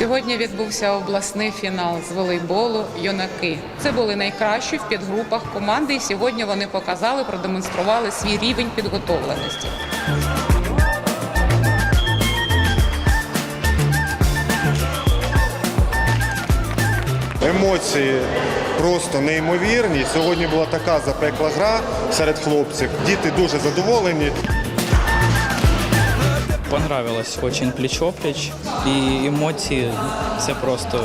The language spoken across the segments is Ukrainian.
Сьогодні відбувся обласний фінал з волейболу юнаки. Це були найкращі в підгрупах команди, і сьогодні вони показали, продемонстрували свій рівень підготовленості. Емоції просто неймовірні. Сьогодні була така запекла гра серед хлопців. Діти дуже задоволені. Понравилось очень плечо-плеч. И эмоции, все просто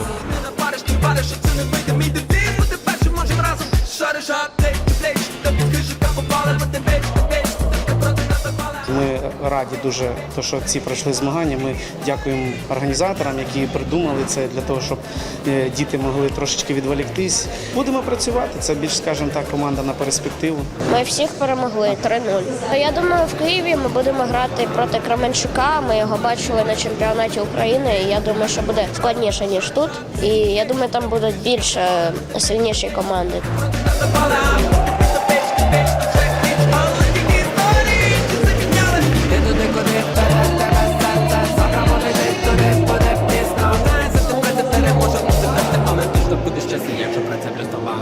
Ми раді дуже, то, що ці пройшли змагання. Ми дякуємо організаторам, які придумали це для того, щоб е, діти могли трошечки відволіктись. Будемо працювати. Це більш, скажімо так, команда на перспективу. Ми всіх перемогли 3-0. Я думаю, в Києві ми будемо грати проти Кременчука. Ми його бачили на чемпіонаті України. І я думаю, що буде складніше ніж тут. І я думаю, там будуть більше сильніші команди. праця плюс доба.